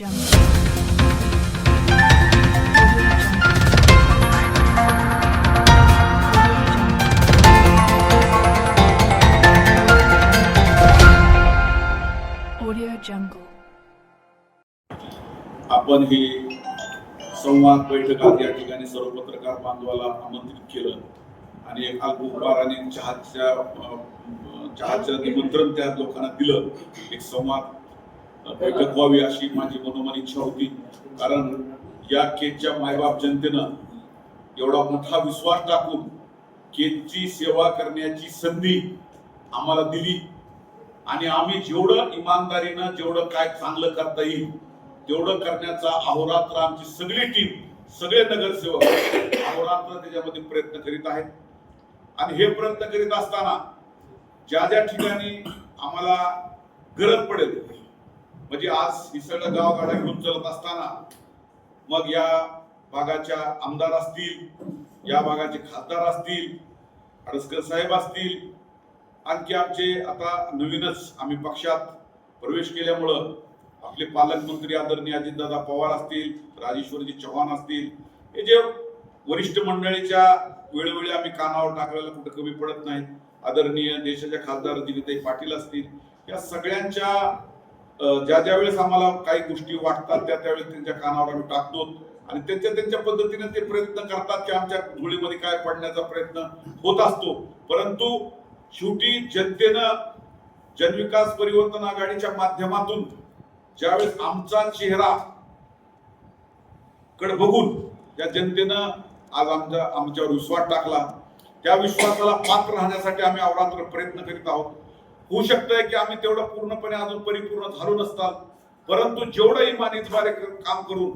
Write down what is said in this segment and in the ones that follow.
आपण हे संवाद बैठक आज या ठिकाणी सर्व पत्रकार बांधवाला आमंत्रित केलं. आणि एक अल्प आणि चहाच्या चहाचं निमंत्रण त्या लोकांना दिलं. एक संवाद बैठक व्हावी अशी माझी मनोमन इच्छा होती. कारण या केतच्या मायबाप जनतेनं एवढा मोठा विश्वास टाकून केतची सेवा करण्याची संधी आम्हाला दिली. आणि आम्ही जेवढं इमानदारीनं जेवढं काय चांगलं करता येईल तेवढं करण्याचा अहोरात्र आमची सगळी टीम सगळे नगरसेवक अहोरात्र त्याच्यामध्ये प्रयत्न करीत आहेत. आणि हे प्रयत्न करीत असताना ज्या ज्या ठिकाणी आम्हाला गरज पडेल म्हणजे आज ही सगळं गाड्या घेऊन चलत असताना मग या भागाच्या आमदार असतील या भागाचे खासदार असतील अडसकर साहेब असतील आणखी आमचे आता नवीनच आम्ही पक्षात प्रवेश केल्यामुळं आपले पालकमंत्री आदरणीय अजितदादा पवार असतील राजेश्वरजी चव्हाण असतील हे जे वरिष्ठ मंडळीच्या वेळोवेळी आम्ही कानावर टाकलेला कुठं कमी पडत नाहीत. आदरणीय देशाच्या खासदार दिनीताई पाटील असतील या सगळ्यांच्या ज्या ज्या वेळेस आम्हाला काही गोष्टी वाटतात त्या त्यावेळेस त्यांच्या कानावर आम्ही टाकतो आणि त्यांच्या त्यांच्या पद्धतीने ते प्रयत्न करतात की आमच्या धुळीमध्ये काय पडण्याचा प्रयत्न होत असतो. परंतु शेवटी जनतेनं जनविकास परिवर्तन आघाडीच्या माध्यमातून ज्यावेळेस आमचा चेहरा कडे बघून त्या जनतेनं आज आमच्या आमच्यावर विश्वास टाकला त्या विश्वासाला पात्र राहण्यासाठी आम्ही अवरात्र प्रयत्न करीत आहोत. होऊ शकतंय की आम्ही तेवढं पूर्णपणे अजून परिपूर्ण झालो नसतात परंतु जेवढं इमानीद्वारे काम करून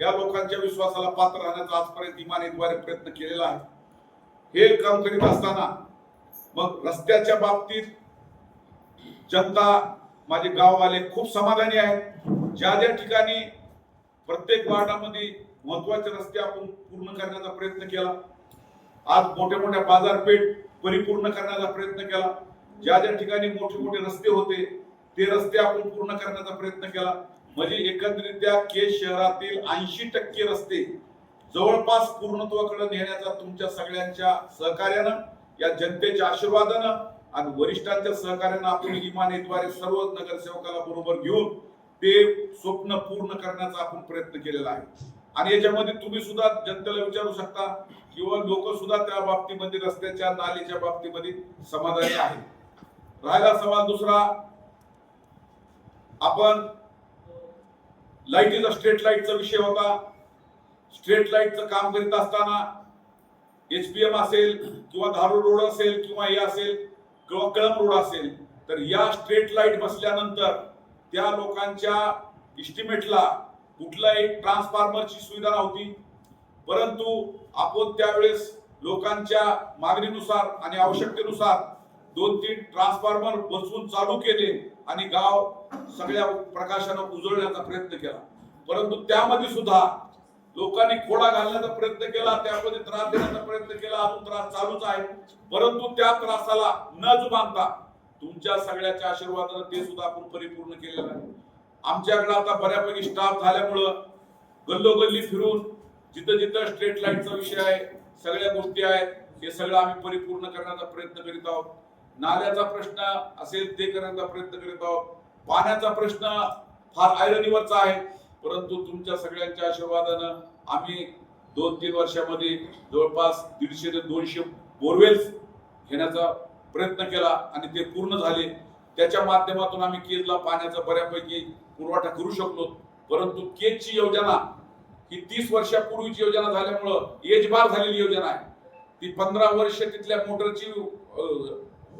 या लोकांच्या विश्वासाला पात्र राहण्याचा आजपर्यंत इमानीद्वारे प्रयत्न केलेला आहे. हे काम करीत असताना मग रस्त्याच्या बाबतीत जनता माझे गाववाले खूप समाधानी आहेत. ज्या ज्या ठिकाणी प्रत्येक वार्डामध्ये महत्त्वाचे रस्ते आपण पूर्ण करण्याचा प्रयत्न केला. आज मोठ्या मोठ्या बाजारपेठ परिपूर्ण करण्याचा प्रयत्न केला. ज्या ज्या ठिकाणी मोठे मोठे रस्ते होते ते रस्ते आपण पूर्ण करण्याचा प्रयत्न केला. म्हणजे एकंदरीत्या केस शहरातील ऐंशी टक्के रस्ते जवळपास पूर्णत्वाकडे नेण्याचा तुमच्या सगळ्यांच्या सहकार्यानं या जनतेच्या आशीर्वादानं आणि वरिष्ठांच्या सहकार्यानं आपण इमानेद्वारे सर्व नगरसेवकाला बरोबर घेऊन ते स्वप्न पूर्ण करण्याचा आपण प्रयत्न केलेला आहे. आणि याच्यामध्ये तुम्ही सुद्धा जनतेला विचारू शकता किंवा लोक सुद्धा त्या बाबतीमध्ये रस्त्याच्या नालीच्या बाबतीमध्ये समाधानी आहेत. राहिला सवाल दुसरा. आपण लाईटीचा स्ट्रीट लाईटचा विषय होता. स्ट्रीट लाईटचं काम करीत असताना एस पी एम असेल किंवा धारूर रोड असेल किंवा हे असेल किंवा कळम रोड असेल तर या स्ट्रीट लाइट बसल्यानंतर त्या लोकांच्या इस्टिमेटला कुठलाही ट्रान्सफॉर्मरची सुविधा नव्हती. परंतु आपण त्यावेळेस लोकांच्या मागणीनुसार आणि आवश्यकतेनुसार दोन तीन ट्रान्सफॉर्मर बसवून चालू केले आणि गाव सगळ्या प्रकाशानं उजळण्याचा प्रयत्न केला. परंतु त्यामध्ये सुद्धा लोकांनी खोडा घालण्याचा प्रयत्न केला त्यामध्ये त्रास देण्याचा प्रयत्न केला अजून त्रास चालूच आहे. परंतु त्या त्रासाला न जुमानता तुमच्या सगळ्याच्या आशीर्वादानं ते सुद्धा आपण परिपूर्ण केलेलं आहे. आमच्याकडे आता बऱ्यापैकी स्टाफ झाल्यामुळं गल्लोगल्ली फिरून जिथं जिथं स्ट्रीट लाईटचा विषय आहे सगळ्या गोष्टी आहेत हे सगळं आम्ही परिपूर्ण करण्याचा प्रयत्न करीत आहोत. नाल्याचा प्रश्न असेल ते करण्याचा प्रयत्न करीत आहोत. पाण्याचा प्रश्न फार आयरनीवरचा आहे. परंतु तुमच्या सगळ्यांच्या आशीर्वादानं आम्ही दोन तीन वर्षामध्ये जवळपास दीडशे ते दोनशे बोरवेल्स घेण्याचा प्रयत्न केला आणि ते पूर्ण झाले. त्याच्या माध्यमातून आम्ही केजला पाण्याचा बऱ्यापैकी पुरवठा करू शकलो. परंतु केजची योजना ही तीस वर्षापूर्वीची योजना झाल्यामुळं एजबार झालेली योजना आहे. ती पंधरा वर्ष तिथल्या मोटरची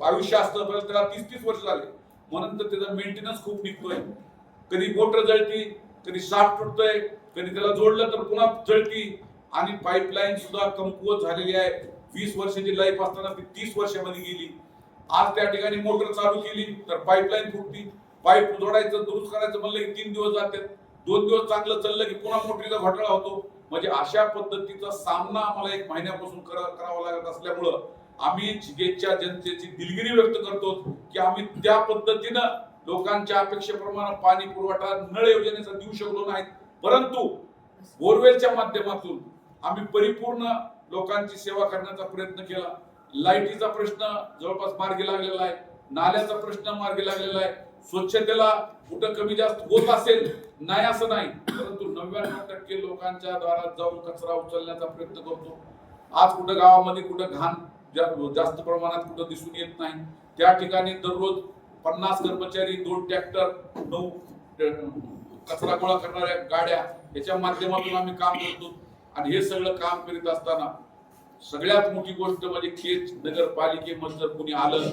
आयुष्य असतं परत त्याला तीस तीस वर्ष झाले. म्हणून तर त्याचा मेंटेनन्स खूप निघतोय. कधी मोटर जळती कधी शाफ्ट तुटतोय कधी त्याला जोडलं तर पुन्हा जळती. आणि पाईपलाईन सुद्धा कमकुवत झालेली आहे. वीस वर्षाची लाईफ असताना ती तीस वर्षामध्ये गेली. आज त्या ठिकाणी मोटर चालू केली तर पाईपलाईन फुटती. पाईप जोडायचं दुरुस्त करायचं म्हणलं की तीन दिवस जातात. दोन दिवस चांगलं चाललं की पुन्हा मोटरीचा घोटाळा होतो. म्हणजे अशा पद्धतीचा सामना आम्हाला एक महिन्यापासून करावा लागत असल्यामुळं आम्ही जिगेच्या जनतेची दिलगिरी व्यक्त करतो की आम्ही त्या पद्धतीनं लोकांच्या अपेक्षेप्रमाणे पाणी पुरवठा नळ योजनेचा देऊ शकलो नाहीत. परंतु बोरवेलच्या माध्यमातून आम्ही परिपूर्ण लोकांची सेवा करण्याचा प्रयत्न केला. लाईटीचा प्रश्न जवळपास मार्गी लागलेला आहे. नाल्याचा प्रश्न मार्गी लागलेला आहे. स्वच्छतेला कुठं कमी जास्त होत असेल? नाही असं नाही. परंतु नव्याण्णव टक्के लोकांच्या दारात जाऊन कचरा उचलण्याचा प्रयत्न करतो. आज कुठं गावामध्ये कुठं घाण जास्त प्रमाणात कुठं दिसून येत नाही. त्या ठिकाणी दररोज पन्नास कर्मचारी दोन ट्रॅक्टर नऊ कचरा गोळा करणाऱ्या गाड्या याच्या माध्यमातून आम्ही काम करतो. आणि हे सगळं काम करीत असताना सगळ्यात मोठी गोष्ट म्हणजे खेच नगरपालिकेमध्ये जर कुणी आलं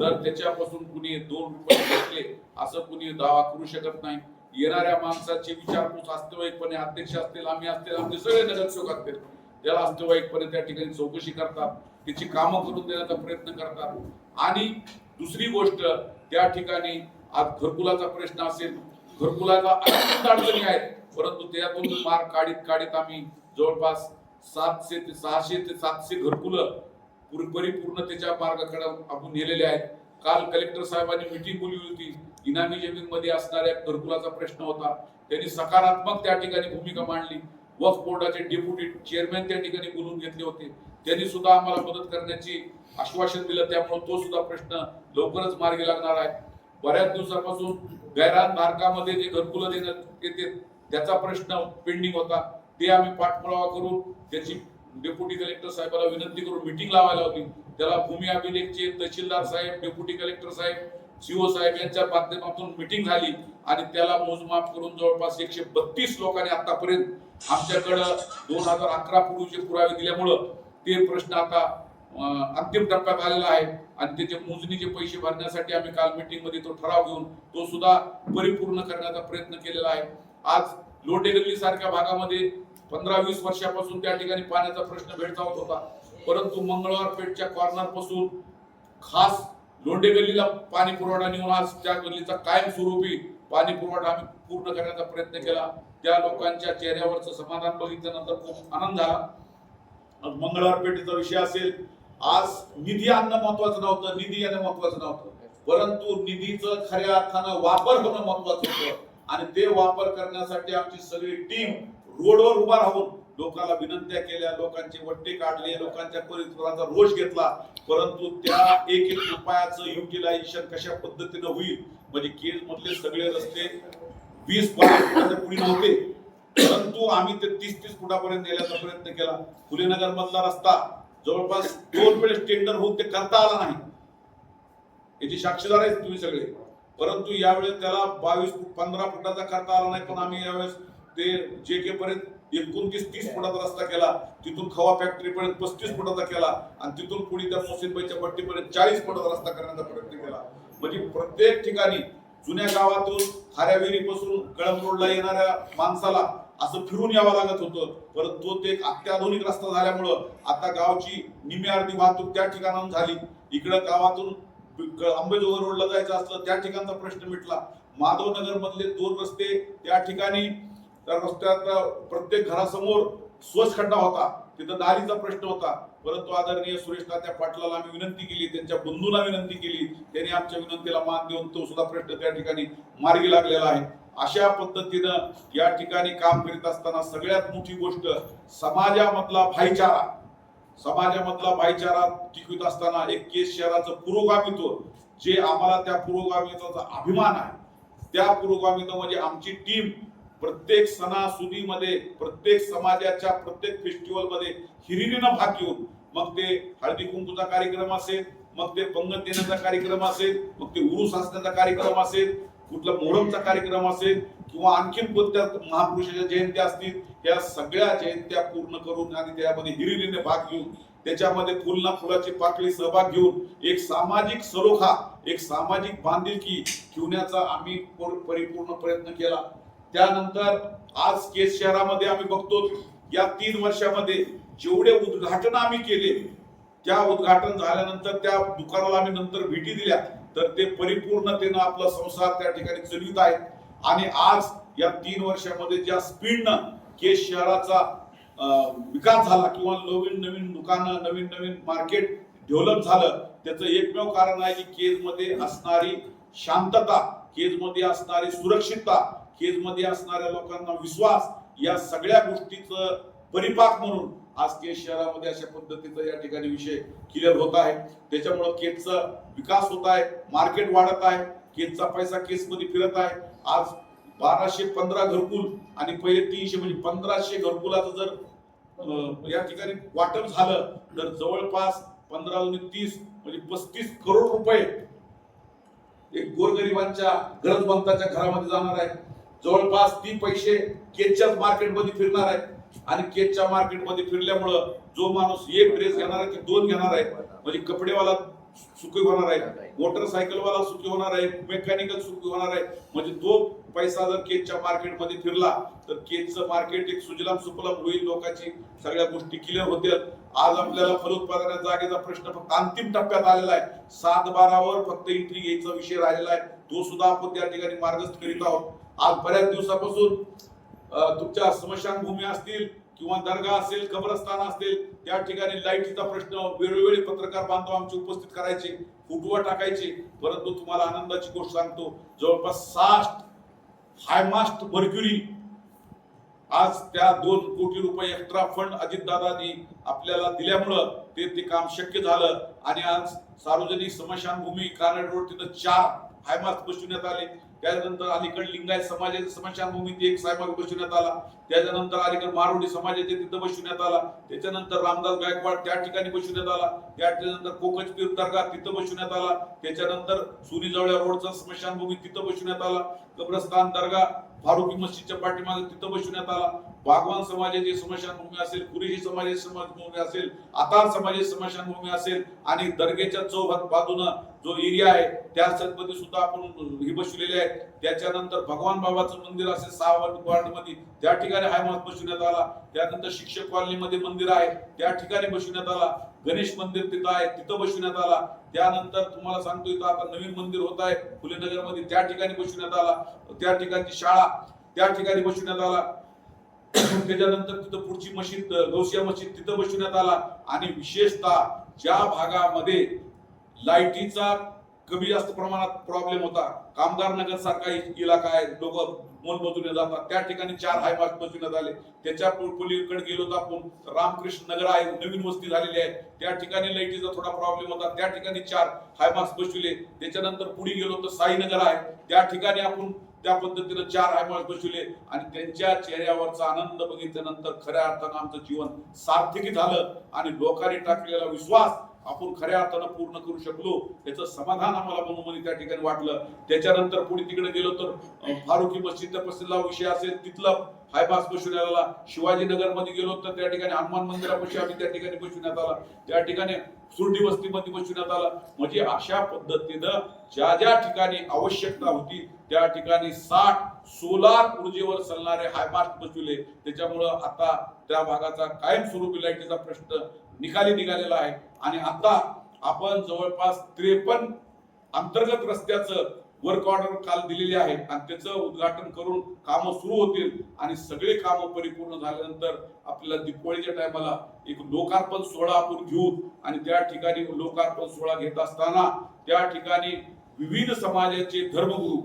तर त्याच्यापासून कुणी दोन रुपये घेतले असं कुणी दावा करू शकत नाही. येणाऱ्या माणसाची विचारपूस वास्तविकपणे अध्यक्ष असतील आम्ही असतील आमचे सगळे नगरसेवक असतील त्याला वास्तविकपणे त्या ठिकाणी चौकशी करतात. त्याची कामं करून देण्याचा प्रयत्न करतात. आणि दुसरी गोष्ट त्या ठिकाणी आज घरकुलाचा प्रश्न असेल. घरकुलाचा अनेक अडचणी आहेत. परंतु त्यातून मार्ग काढीत काढीत आम्ही जवळपास सातशे ते सहाशे ते सातशे घरकुलं पुर- परिपूर्णतेच्या मार्गाकडे आपण नेलेले आहेत. काल कलेक्टर साहेबांनी मिटिंग बोलली होती. इनामी जमीन मध्ये असणाऱ्या घरकुलाचा प्रश्न होता. त्यांनी सकारात्मक त्या ठिकाणी भूमिका मांडली. वक्फ बोर्डाचे डेप्युटी चेअरमॅन त्या ठिकाणी बोलून घेतले होते. त्यांनी सुद्धा आम्हाला मदत करण्याची आश्वासन दिलं. त्यामुळे तो सुद्धा प्रश्न लवकरच मार्गी लागणार आहे. बऱ्याच दिवसापासून गैरान मार्गामध्ये जे घरकुलं देण्यात येते त्याचा प्रश्न पेंडिंग होता. ते आम्ही पाठपुरावा करून त्याची डेप्युटी कलेक्टर साहेबाला विनंती करून मिटिंग लावायला होती. त्याला भूमी अभिलेखचे तहसीलदार साहेब डेप्युटी कलेक्टर साहेब सीओ साहेब यांच्या माध्यमातून मिटिंग झाली आणि त्याला मोजमाप करून जवळपास एकशे बत्तीस लोकांनी आतापर्यंत आमच्याकडं दोन हजार अकरा पूर्वीचे पुरावे दिल्यामुळं ते प्रश्न आता अंतिम टप्प्यात आलेला आहे. आणि त्याचे मोजणीचे पैसे भरण्यासाठी आम्ही काल मिटिंगमध्ये तो ठराव घेऊन तो सुद्धा परिपूर्ण करण्याचा प्रयत्न केलेला आहे. आज लोटेगल्ली सारख्या भागामध्ये पंधरा वीस वर्षापासून त्या ठिकाणी पाण्याचा प्रश्न भेडसावत होता. परंतु मंगळवार पेठच्या कॉर्नरपासून खास लोंढे गल्लीला पाणी पुरवठा नेऊन आज त्या गल्लीचा कायमस्वरूपी पाणी पुरवठा आम्ही पूर्ण करण्याचा प्रयत्न केला. त्या लोकांच्या चेहऱ्यावरचं समाधान बघितल्यानंतर खूप आनंद झाला मंगळवार पेठेचा विषय असेल. आज निधी आणणं महत्वाचं नव्हतं निधी येणं महत्वाचं नव्हतं. परंतु निधीचं खऱ्या अर्थानं वापर होणं महत्वाचं होतं. आणि ते वापर करण्यासाठी आमची सगळी टीम रोडवर उभा राहून लोकांना विनंत्या केल्या लोकांचे वट्टे काढले लोकांच्या परिसराचा रोष घेतला. परंतु त्या एक एक उपायाचं युटिलायझेशन कशा पद्धतीनं होईल? म्हणजे केज मधले सगळे रस्ते वीस पन्नास फुटाच्या पुढे नव्हते परंतु आम्ही ते तीस तीस फुटापर्यंत नेण्याचा प्रयत्न केला. फुलेनगर मधला रस्ता जवळपास दोन वेळेस टेंडर होऊन ते करता आला नाही. याची साक्षीदार आहेत तुम्ही सगळे. परंतु यावेळेस त्याला बावीस पंधरा फुटाचा करता आला नाही पण आम्ही यावेळेस ते जे के पर्यंत एकोणतीस तीस फुटाचा रस्ता केला तिथून खवा फॅक्टरी पर्यंत पस्तीस फुटाचा केला आणि तिथून पुढे त्या मोसिनबाईच्या पट्टीपर्यंत चाळीस फुटाचा रस्ता करण्याचा प्रयत्न केला. म्हणजे प्रत्येक ठिकाणी जुन्या गावातून खाऱ्याविहीरीपासून कळंब रोडला येणाऱ्या माणसाला असं फिरून यावं लागत होतं. परंतु तो एक अत्याधुनिक रस्ता झाल्यामुळं आता गावची निम्मी अर्धी वाहतूक त्या ठिकाणाहून झाली. इकडं गावातून क- अंबेजोगाई रोडला जायचं असलं त्या ठिकाणचा प्रश्न मिटला. माधवनगर मधले दोन रस्ते त्या ठिकाणी त्या रस्त्यात प्रत्येक घरासमोर स्वच्छ खड्डा होता. तिथं नालीचा प्रश्न होता. परंतु आदरणीय सुरेश तात्या पाटलाला आम्ही विनंती केली त्यांच्या बंधूंना विनंती केली. त्यांनी आमच्या विनंतीला मान देऊन तो सुद्धा प्रश्न त्या ठिकाणी मार्गी लागलेला आहे. अशा पद्धतीनं या ठिकाणी काम करीत असताना सगळ्यात मोठी गोष्ट समाजामधला भाईचारा. समाजामधला भाईचारा टिकवित असताना एक केस शहराचं पुरोगामित्व जे आम्हाला त्या पुरोगामित्वाचा अभिमान आहे. त्या पुरोगामित्व म्हणजे आमची टीम प्रत्येक सणासुदीमध्ये प्रत्येक समाजाच्या प्रत्येक फेस्टिवलमध्ये हिरिरीनं भाग घेऊन मग ते हळदी कुंकूचा कार्यक्रम असेल मग ते पंगत देण्याचा कार्यक्रम असेल मग ते उरुस असण्याचा कार्यक्रम असेल कुठला मोहरमचा कार्यक्रम असेल किंवा आणखीन कोणत्या महापुरुषाच्या जयंत्या असतील या सगळ्या जयंत्या पूर्ण करून आणि त्यामध्ये हिरिरीने भाग घेऊन त्याच्यामध्ये फुलना फुलाची पाकळी सहभाग घेऊन एक सामाजिक सरोखा एक सामाजिक बांधिलकी ठेवण्याचा आम्ही परिपूर्ण प्रयत्न केला. त्यानंतर आज केस शहरामध्ये आम्ही बघतो या तीन वर्षामध्ये जेवढे उद्घाटन आम्ही केले त्या उद्घाटन झाल्यानंतर त्या दुकानाला आम्ही नंतर भेटी दिल्या तर ते परिपूर्णतेनं आपला संसार त्या ठिकाणी चलित आहेत आणि आज या तीन वर्षामध्ये ज्या स्पीडनं केस शहराचा विकास झाला किंवा नवीन नवीन दुकानं नवीन नवीन मार्केट डेव्हलप झालं त्याचं एकमेव कारण आहे की केजमध्ये असणारी शांतता केजमध्ये असणारी सुरक्षितता केजमध्ये असणाऱ्या लोकांना विश्वास या सगळ्या गोष्टीचं परिपाक म्हणून आज केज शहरामध्ये अशा पद्धतीचा या ठिकाणी विषय क्लिअर होत आहे. त्याच्यामुळं केजचा विकास होत आहे मार्केट वाढत आहे केजचा पैसा केसमध्ये फिरत आहे. आज बाराशे पंधरा घरकुल आणि पहिले तीनशे म्हणजे पंधराशे घरकुलाचं जर अं, या ठिकाणी वाटप झालं तर जवळपास पंधरा तीस म्हणजे पस्तीस करोड रुपये एक गोरगरिबांच्या गरजवंताच्या घरामध्ये जाणार आहे. जवळपास ती पैसे केचच्याच मार्केटमध्ये फिरणार आहे आणि केचच्या मार्केटमध्ये फिरल्यामुळं जो माणूस एक ड्रेस घेणार आहे ते दोन घेणार आहे. म्हणजे कपडेवाला सुखी होणार आहे मोटरसायकलवाला सुखी होणार आहे मेकॅनिकल सुखी होणार आहे. म्हणजे तो पैसा जर केचच्या मार्केटमध्ये फिरला तर केचचं मार्केट एक सुजलाम सुफलाम होईल लोकांची. सगळ्या गोष्टी क्लिअर होतील. आज आपल्याला फलोत्पादनाच्या जागेचा प्रश्न फक्त अंतिम टप्प्यात आलेला आहे. सात बारावर फक्त इंट्री घ्यायचा विषय राहिलेला आहे. तो सुद्धा आपण त्या ठिकाणी मार्गस्थ करीत आहोत. आज बऱ्याच दिवसापासून तुमच्या स्मशानभूमी असतील किंवा दर्गा असेल कब्रस्तान असेल त्या ठिकाणी लाईटीचा प्रश्न वेळोवेळी पत्रकार बांधव आमचे उपस्थित करायचे फुटवा टाकायचे. परंतु तुम्हाला आनंदाची गोष्ट सांगतो जवळपास साठ हायमास्ट मर्क्युरी आज त्या दोन कोटी रुपये एक्स्ट्रा फंड अजितदादांनी आपल्याला दिल्यामुळं ते ते काम शक्य झालं. आणि आज सार्वजनिक स्मशानभूमी कानड रोड तिथं चार हायमास्ट बसवण्यात आले. त्याच्यानंतर अलीकड लिंगायत समाजाच्या स्मशानभूमीत एक सायमार्ग बसवण्यात आला. त्याच्यानंतर अलीकड मारोडी समाजाचे तिथं बसवण्यात आला. त्याच्यानंतर रामदास गायकवाड त्या ठिकाणी बसवण्यात आला. त्याच्यानंतर कोकचपीर दर्गा तिथं बसवण्यात आला. त्याच्यानंतर सुनीजवळ्या रोडचा स्मशानभूमी तिथं बसवण्यात आला. कब्रस्तान दर्गा फारुकी मस्जिदच्या पाठीमागे तिथं बसवण्यात आला बागवान समाजाची स्मशानभूमी असेल कुरेशी समाजाची स्मशानभूमी असेल आतार समाजाची स्मशानभूमी असेल आणि दर्गेच्या चौभाग बाजून जो एरिया आहे त्या मध्ये सुद्धा आपण हे बसवलेले आहेत. त्याच्यानंतर भगवान बाबाचं मंदिर असेल सहा मध्ये त्या ठिकाणी हायमास बसवण्यात आला त्यानंतर शिक्षक कॉलनीमध्ये मंदिर आहे त्या ठिकाणी बसवण्यात आला. गणेश मंदिर तिथं आहे तिथं बसवण्यात आला. त्यानंतर तुम्हाला सांगतो इथं आता नवीन मंदिर होत आहे फुलेनगरमध्ये त्या ठिकाणी बसवण्यात आला. त्या ठिकाणची शाळा त्या ठिकाणी बसवण्यात आला. त्याच्यानंतर तिथं पुढची मशीद गौसिया मशीद तिथं बसवण्यात आला. आणि विशेषतः ज्या भागामध्ये लाईटीचा कमी जास्त प्रमाणात प्रॉब्लेम होता कामगार नगर सारखा इलाका आहे लोक मोलमजुरी जातात. त्या ठिकाणी चार हायमार्क बसवण्यात आले त्याच्या पु- पलीकडे गेलो तर आपण रामकृष्ण नगर आहे नवीन वस्ती झालेली आहे. त्या ठिकाणी लाईटीचा थोडा प्रॉब्लेम होता. त्या ठिकाणी चार हायमार्क्स बसविले त्याच्यानंतर पुढे गेलो तर साईनगर आहे. त्या ठिकाणी आपण त्या पद्धतीनं चार हायमार्क बसविले आणि त्यांच्या चेहऱ्यावरचा आनंद बघितल्यानंतर खऱ्या अर्थानं आमचं जीवन सार्थकी झालं. आणि लोकांनी टाकलेला विश्वास आपण खऱ्या अर्थानं पूर्ण करू शकलो याचं समाधान आम्हाला म्हणून त्या ठिकाणी वाटलं. त्याच्यानंतर पुढे तिकडे गेलो तर फारुखी फारुकी मस्जिदचा प्रसिद्ध विषय असेल तिथलं हायपास बसवण्यात आला. शिवाजीनगरमध्ये गेलो तर त्या ठिकाणी हनुमान मंदिरापाशी आम्ही त्या ठिकाणी बसवण्यात आला. त्या ठिकाणी सुरडी वस्तीमध्ये बसवण्यात आला. म्हणजे अशा पद्धतीनं ज्या ज्या ठिकाणी आवश्यकता होती त्या ठिकाणी साठ सोलार ऊर्जेवर चालणारे हायमास्ट बसविले. त्याच्यामुळं आता त्या भागाचा कायमस्वरूपी लाईटीचा प्रश्न निकाली निघालेला आहे. आणि आता आपण जवळपास त्रेपन्न अंतर्गत रस्त्याचं वर्क ऑर्डर काल दिलेली आहे. आणि त्याचं उद्घाटन करून कामं सुरू होतील. आणि सगळे कामं परिपूर्ण झाल्यानंतर आपल्याला दिवाळीच्या टायमाला एक लोकार्पण सोहळा आपण घेऊ. आणि त्या ठिकाणी लोकार्पण सोहळा घेत असताना त्या ठिकाणी विविध समाजाचे धर्मगुरू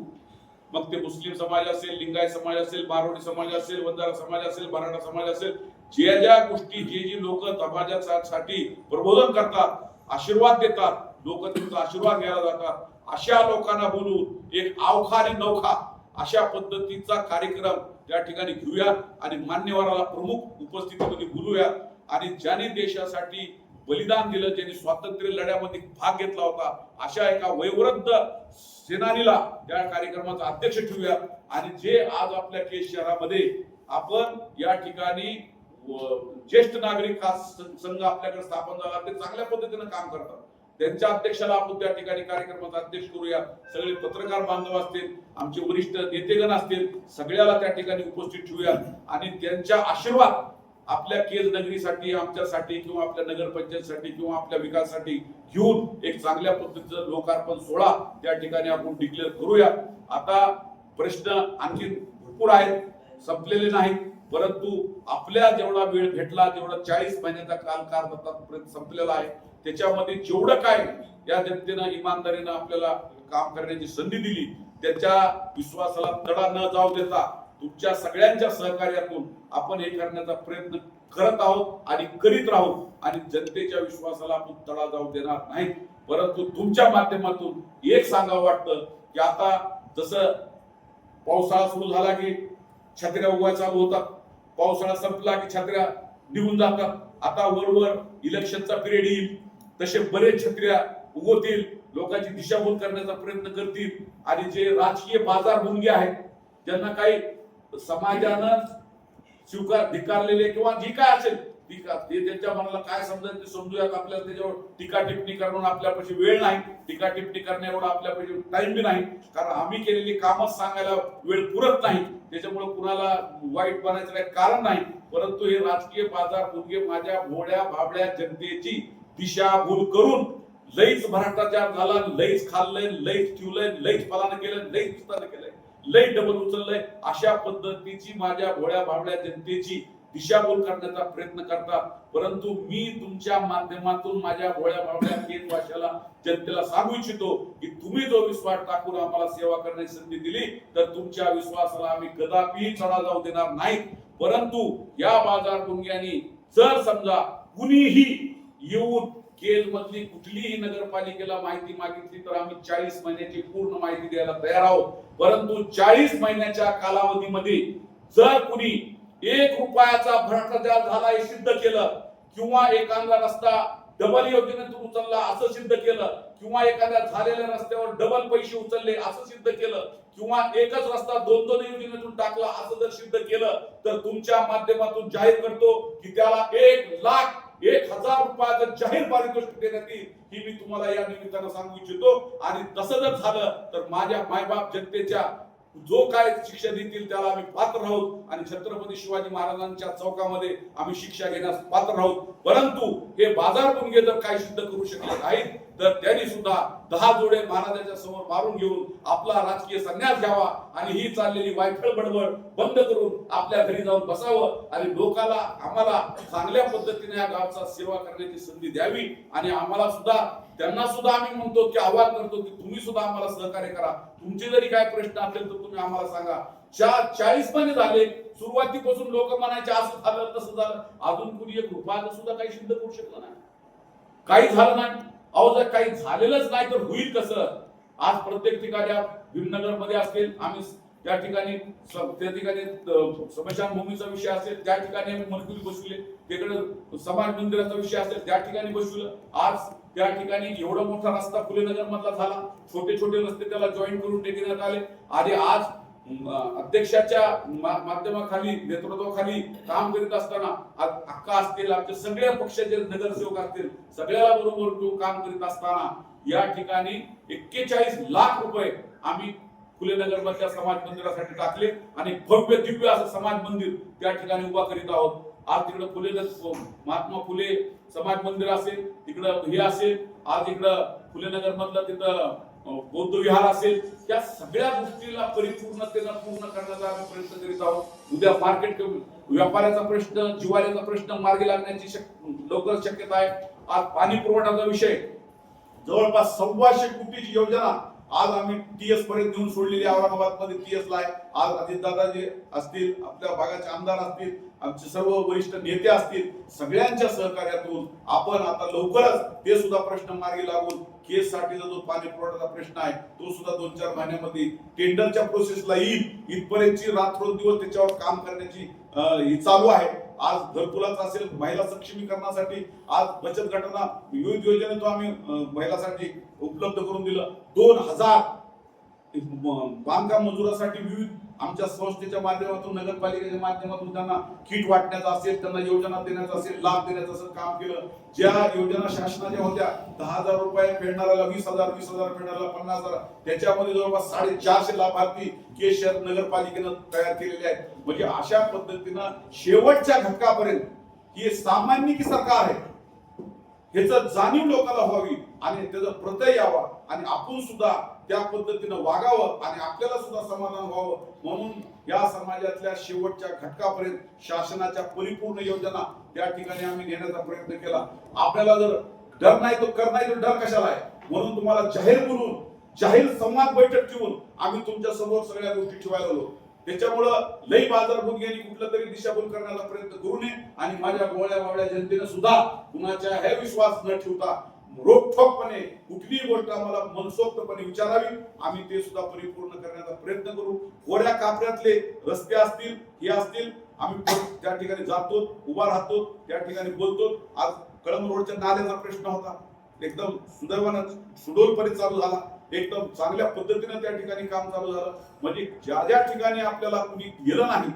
मग ते मुस्लिम समाज असेल लिंगायत समाज असेल बारोडी समाज असेल वंजारा समाज असेल मराठा समाज असेल ज्या ज्या गोष्टी जे जे लोक समाजासाठी प्रबोधन करतात आशीर्वाद देतात लोक त्यांचा आशीर्वाद घ्यायला जातात अशा लोकांना बोलून एक आवखा आणि नौखा अशा पद्धतीचा कार्यक्रम त्या ठिकाणी घेऊया आणि मान्यवराला प्रमुख उपस्थितीमध्ये बोलूया. आणि ज्यांनी देशासाठी बलिदान दिलं ज्यांनी स्वातंत्र्य लढ्यामध्ये भाग घेतला होता अशा एका वयोवृद्ध सेनानीला त्या कार्यक्रमाचा अध्यक्ष ठेवूया. आणि जे आज आपल्या केस शहरामध्ये आपण या ठिकाणी ज्येष्ठ नागरिक हा संघ आपल्याकडे स्थापन झाला ते चांगल्या पद्धतीनं काम करतात. त्यांच्या अध्यक्षाला आपण त्या ठिकाणी कार्यक्रमाचा अध्यक्ष करूया. सगळे पत्रकार बांधव असतील आमचे वरिष्ठ नेतेगण असतील सगळ्याला त्या ठिकाणी उपस्थित ठेवूया. आणि त्यांच्या आशीर्वाद आपल्या केज नगरीसाठी आमच्यासाठी किंवा आपल्या नगरपंचायतसाठी किंवा आपल्या विकासासाठी घेऊन एक चांगल्या पद्धतीचं लोकार्पण सोहळा त्या ठिकाणी आपण डिक्लेअर करूया. आता प्रश्न आणखी भरपूर आहेत संपलेले नाहीत. परंतु आपल्या जेवढा वेळ भेटला जेवढा चाळीस महिन्याचा काल कारभारापर्यंत संपलेला आहे त्याच्यामध्ये जेवढं काय या जनतेनं इमानदारीनं आपल्याला काम करण्याची संधी दिली त्याच्या विश्वासाला तडा न जाऊ देता तुमच्या सगळ्यांच्या सहकार्यातून आपण हे करण्याचा प्रयत्न करत आहोत आणि करीत राहू आणि जनतेच्या विश्वासाला आपण तडा जाऊ देणार नाही. परंतु तुमच्या माध्यमातून एक सांगावं वाटतं की आता जसं पावसाळा सुरू झाला की छत्र्या उगवाय चालू होतात. पावसाळा संपला की छत्र्या निघून जातात. आता वरवर इलेक्शनचा पिरियड येईल. तसे बरेच छत्र्या उगवतील. लोकांची दिशाभूल करण्याचा प्रयत्न करतील. आणि जे राजकीय बाजार भुंगे आहेत ज्यांना काही समाजानं स्वीकार धिकारलेले किंवा जी काय असेल ते त्यांच्या मनाला काय समजेल ते समजूयात. आपल्याला त्याच्यावर टीका टिप्पणी करून आपल्यापाशी वेळ नाही. टीका टिप्पणी करण्या एवढा आपल्यापाशी टाइम बी नाही. कारण आम्ही केलेली कामच सांगायला वेळ पुरत नाही. त्याच्यामुळे कुणाला वाईट बनायचं काही कारण नाही. परंतु हे राजकीय बाजार मुलगे माझ्या भोड्या भाबड्या जनतेची दिशाभूल करून लईच भ्रष्टाचार झाला लईच खाल्लंय लईच ठेवलंय लईच फलानं केलं लईच विस्तार केलंय लई डबल उचललंय. अशा पद्धतीची माझ्या भोळ्या भाबड्या जनतेची दिशाभूल करण्याचा प्रयत्न करता परंतु मी तुमच्या माध्यमातून माझ्या भोळ्या भाबड्या केंद्र भाषेला जनतेला सांगू इच्छितो की तुम्ही जो विश्वास टाकून आम्हाला सेवा करण्याची संधी दिली तर तुमच्या विश्वासाला आम्ही कदापि चढा जाऊ देणार नाही परंतु या बाजार भुंग्यांनी जर समजा कुणीही येऊन केल मधली कुठलीही नगरपालिकेला माहिती मागितली तर आम्ही चाळीस महिन्याची पूर्ण माहिती द्यायला तयार आहोत. परंतु चाळीस महिन्याच्या कालावधीमध्ये जर कुणी एक रुपयाचा भ्रष्टाचार झाला हे सिद्ध केलं. किंवा एखादा रस्ता डबल योजनेतून उचलला असं सिद्ध केलं. किंवा एखाद्या झालेल्या रस्त्यावर डबल पैसे उचलले असं सिद्ध केलं. किंवा एकच रस्ता दोन दोन योजनेतून टाकला असं जर सिद्ध केलं तर तुमच्या माध्यमातून जाहीर करतो की त्याला एक लाख एक हजार रुपयाचं जाहीर पारितोषिक देण्यात येईल ही मी तुम्हाला या निमित्तानं सांगू इच्छितो. आणि तसं जर झालं तर माझ्या मायबाप जनतेच्या जो काय शिक्षा देतील त्याला आम्ही पात्र आहोत. आणि छत्रपती शिवाजी महाराजांच्या चौकामध्ये आम्ही शिक्षा घेण्यास पात्र आहोत. परंतु हे बाजार गुन्हे तर काय सिद्ध करू शकले नाहीत. तर त्यांनी सुद्धा दहा जोडे महाराजांच्या समोर मारून घेऊन आपला राजकीय संन्यास घ्यावा आणि ही चाललेली वायफळ बडबड बंद करून आपल्या घरी जाऊन बसावं आणि लोकाला आम्हाला चांगल्या पद्धतीने या गावचा सेवा करण्याची संधी द्यावी. आणि आम्हाला सुद्धा त्यांना सुद्धा आम्ही म्हणतो की आवाहन करतो की तुम्ही सुद्धा आम्हाला सहकार्य करा. तुमचे जरी काय प्रश्न असेल तर तुम्ही आम्हाला सांगा. चार चाळीस महिने झाले सुरुवातीपासून लोक म्हणायचे असं झालं तसं झालं. अजून कुणी एक रुपयाचं सुद्धा काही सिद्ध करू शकलं नाही. काही झालं नाही. अहो जर काही झालेलंच नाही तर होईल कसं? आज प्रत्येक ठिकाणी भीमनगरमध्ये असतील आम्ही त्या ठिकाणी त्या ठिकाणी स्मशानभूमीचा विषय असेल त्या ठिकाणी आम्ही मनकुली बसविले तिकडे समाज मंदिराचा विषय असेल त्या ठिकाणी बसविलं आज त्या ठिकाणी एवढा मोठा रस्ता फुलेनगर मधला झाला छोटे छोटे रस्ते त्याला जॉईन करून देण्यात आले. आणि आज अध्यक्षाच्या माध्यमाखाली नेतृत्वाखाली काम करीत असताना आज अक्का असतील आमचे सगळ्या पक्षाचे नगरसेवक असतील सगळ्याला बरोबर तो काम करीत असताना या ठिकाणी एक्केचाळीस लाख रुपये आम्ही फुले नगरमधल्या समाज मंदिरासाठी टाकले आणि भव्य दिव्य असं समाज मंदिर त्या ठिकाणी उभा करीत आहोत. आज तिकडं फुले हो, महात्मा फुले समाज मंदिर असेल तिकडं हे असेल आज इकडं फुले नगर मधलं तिथं बौद्ध विहार असेल त्या सगळ्या गोष्टीला परिपूर्णतेनं पूर्ण करण्याचा आम्ही प्रयत्न करीत आहोत. उद्या मार्केट व्यापाऱ्याचा प्रश्न जिवाऱ्याचा प्रश्न मार्गी लागण्याची शक- लवकर शक्यता आहे. आज पाणी पुरवठ्याचा विषय. जवळपास सव्वाशे कोटीची योजना आज आम्ही टीएस पर्यंत घेऊन सोडलेली औरंगाबादमध्ये टीएस ला आहे. आज अजित दादाजी असतील आपल्या भागाचे आमदार असतील आमचे सर्व वरिष्ठ नेते असतील सगळ्यांच्या सहकार्यातून आपण आता लवकरच ते सुद्धा प्रश्न मार्गी लागून केस साठीचा जो पाणी पुरवठ्याचा प्रश्न आहे तो सुद्धा दोन चार महिन्यामध्ये टेंडरच्या प्रोसेसला येईल. इथपर्यंतची रात्रोदिवस त्याच्यावर काम करण्याची ही चालू आहे. आज घरकुलाचं असेल महिला सक्षमीकरणासाठी आज बचत गटांना विविध योजनेतून आम्ही महिलासाठी महिलांसाठी उपलब्ध करून दिलं. दोन हजार बांधकाम मजुरासाठी विविध आमच्या संस्थेच्या माध्यमातून नगरपालिकेच्या माध्यमातून त्यांना किट वाटण्याचा असेल त्यांना योजना देण्याचा असेल लाभ देण्याचं असं काम केलं. ज्या योजना शासनाच्या होत्या दहा हजार रुपये फेडणाऱ्याला वीस हजार वीस हजार फेडणाऱ्याला पन्नास हजार त्याच्यामध्ये जवळपास साडेचारशे लाभार्थी के शहर नगरपालिकेनं तयार केलेले आहेत. म्हणजे अशा पद्धतीनं शेवटच्या घटकापर्यंत ही सामान्य की सरकार आहे. ह्याच जाणीव लोकांना व्हावी आणि त्याचा प्रत्यय यावा आणि आपण सुद्धा त्या पद्धतीनं वागावं आणि आपल्याला सुद्धा समाधान व्हावं. म्हणून या समाजातल्या शेवटच्या घटकापर्यंत शासनाच्या परिपूर्ण योजना त्या ठिकाणी आम्ही नेण्याचा प्रयत्न केला. आपल्याला जर डर नाही तो कर नाही तर डर कशाला आहे? म्हणून तुम्हाला जाहीर बोलून जाहीर संवाद बैठक ठेवून आम्ही तुमच्यासमोर सगळ्या गोष्टी ठेवायला आलो. त्याच्यामुळं लई बाजारभूत यांनी कुठलं तरी दिशाभूल करण्याचा प्रयत्न करू नये आणि माझ्या गोळ्या बावळ्या जनतेनं सुद्धा कुणाच्या हे विश्वास न ठेवता रोखठोकपणे कुठलीही गोष्ट आम्हाला मनसोक्तपणे विचारावी. आम्ही ते सुद्धा परिपूर्ण करण्याचा प्रयत्न करू. कोऱ्या कापऱ्यातले रस्ते असतील हे असतील आम्ही त्या ठिकाणी जातो उभा राहतो त्या ठिकाणी बोलतो. आज कळंब रोडच्या नाल्याचा प्रश्न होता. एकदम सुदैवानं सुडोलपणे चालू झाला. एकदम चांगल्या पद्धतीने त्या ठिकाणी काम चालू झालं. म्हणजे ज्या ज्या ठिकाणी आपल्याला कुणी गेलं नाही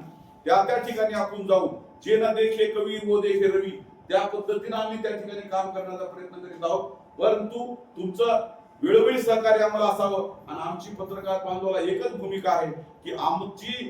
त्या त्या ठिकाणी आपण जाऊ. जे न देखे कवी वो देखे रवी. त्या पद्धतीने आम्ही त्या ठिकाणी काम करण्याचा प्रयत्न करीत आहोत. परंतु तुमचं वेळोवेळी सहकार्य आम्हाला असावं. आणि आमची पत्रकार बांधवाला एकच भूमिका आहे की आमची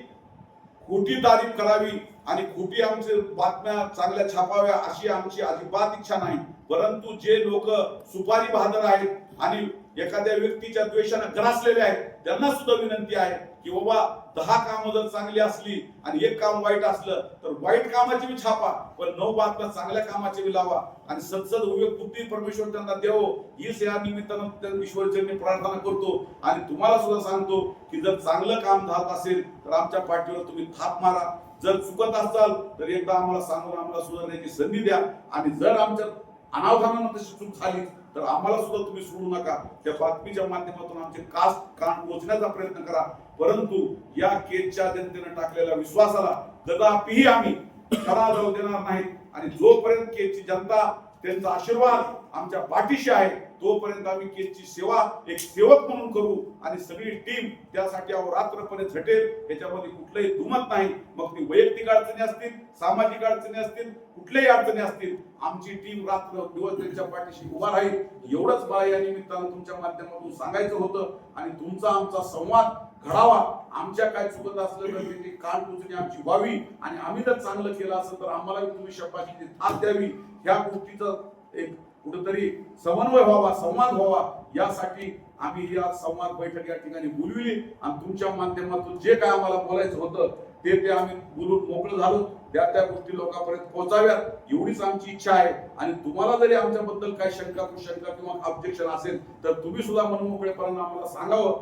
खोटी तारीफ करावी आणि खोटी आमच्या बातम्या चांगल्या छापाव्या अशी आमची अजिबात इच्छा नाही. परंतु जे लोक सुपारी बहादर आहेत आणि एखाद्या व्यक्तीच्या द्वेषानं ग्रासलेले आहेत त्यांना सुद्धा विनंती आहे की बाबा दहा कामं जर चांगली असली आणि एक काम वाईट असलं तर वाईट कामाची बी छापा पण नऊ बातम्या चांगल्या कामाची बी लावा. आणि सत्सद उपयोग बुद्धी परमेश्वर त्यांना देवो हीच या निमित्तानं ईश्वरचरणी प्रार्थना करतो. आणि तुम्हाला सुद्धा सांगतो की जर चांगलं काम झालं असेल तर आमच्या पाठीवर तुम्ही थाप मारा. जर चुकत असाल तर एकदा आम्हाला सांगून आम्हाला सुधारण्याची संधी द्या. आणि जर आमच्या अनावधानानं तशी चूक झाली तर आम्हाला सुद्धा तुम्ही सोडू नका. त्या बातमीच्या माध्यमातून आमचे कास कान पोचण्याचा प्रयत्न करा. परंतु या केसच्या जनतेनं टाकलेल्या विश्वासाला कदापिही आम्ही खरा जाऊ देणार नाहीत. आणि जोपर्यंत केसची जनता त्यांचा आशीर्वाद आमच्या पाठीशी आहे तोपर्यंत आम्ही केसची सेवा एक सेवक म्हणून करू आणि सगळी टीम त्यासाठी रात्रपणे झटेल याच्यामध्ये कुठलंही दुमत नाही. मग ती वैयक्तिक अडचणी असतील सामाजिक अडचणी असतील कुठल्याही अडचणी असतील आमची टीम रात्र दिवस त्यांच्या पाठीशी उभा राहील. एवढंच मला या निमित्तानं तुमच्या माध्यमातून सांगायचं होतं आणि तुमचा आमचा संवाद घडावा. आमच्या काय चुकत असलं तर त्याची कान टोचणी आमची व्हावी आणि आम्ही जर चांगलं केलं असेल तर आम्हाला तुम्ही शब्दाची थाप द्यावी. ह्या गोष्टीचं एक कुठंतरी समन्वय व्हावा संवाद व्हावा यासाठी आम्ही या संवाद बैठक या ठिकाणी बोलविली. आणि तुमच्या माध्यमातून जे काय आम्हाला बोलायचं होतं ते ते आम्ही बोलून मोकळं झालो. त्या त्या गोष्टी लोकांपर्यंत पोहोचाव्यात एवढीच आमची इच्छा आहे. आणि तुम्हाला जरी आमच्याबद्दल काही शंका कुशंका किंवा ऑब्जेक्शन असेल तर तुम्ही सुद्धा मनमोकळेपणानं आम्हाला सांगावं.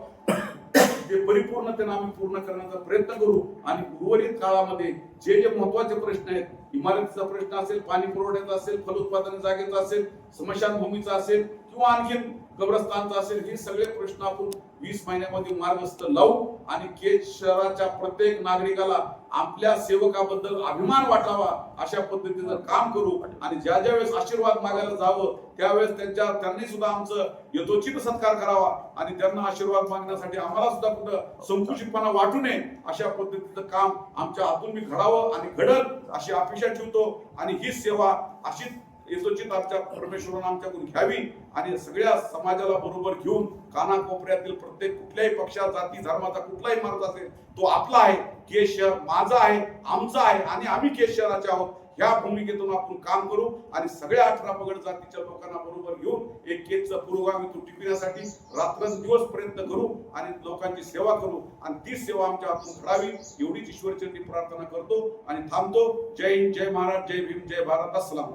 ते त्यांना आम्ही पूर्ण करण्याचा प्रयत्न करू आणि उर्वरित काळामध्ये जे जे महत्त्वाचे प्रश्न आहेत इमारतीचा प्रश्न असेल पाणी पुरवठ्याचा असेल फलोत्पादन जागेचा असेल स्मशानभूमीचा असेल किंवा आणखीन कब्रस्तानचा असेल हे सगळे प्रश्न आपण वीस महिन्यामध्ये मार्गस्थ लावू आणि केज शहराच्या प्रत्येक नागरिकाला आपल्या सेवकाबद्दल अभिमान वाटावा अशा पद्धतीचं काम करू आणि ज्या ज्या वेळेस आशीर्वाद मागायला जावं त्यावेळेस त्यांच्या त्यांनी सुद्धा आमचं यथोचित सत्कार करावा आणि त्यांना आशीर्वाद मागण्यासाठी आम्हाला सुद्धा कुठं संकुचितपणा वाटू नये अशा पद्धतीचं काम आमच्या हातून मी घडावं आणि घडल अशी अपेक्षा ठेवतो. आणि ही सेवा अशीच यथोचित आमच्या परमेश्वरानं आमच्याकडून घ्यावी आणि सगळ्या समाजाला बरोबर घेऊन कानाकोपऱ्यातील प्रत्येक कुठल्याही पक्षात जाती धर्माचा कुठलाही मार्ग असेल तो आपला आहे केस शहर माझा आहे आमचा आहे आणि आम्ही केस शहराचे आहोत. ह्या भूमिकेतून आपण काम करू आणि सगळ्या अठरा पगड जातीच्या लोकांना बरोबर घेऊन एक केसचा पुरोगामी तो टिकविण्यासाठी रात्रंदिवस प्रयत्न करू आणि लोकांची सेवा करू आणि तीच सेवा आमच्या हातून घडावी एवढीच ईश्वरचरणी प्रार्थना करतो आणि थांबतो. जय हिंद जय महाराज जय भीम जय भारत. अस्सलाम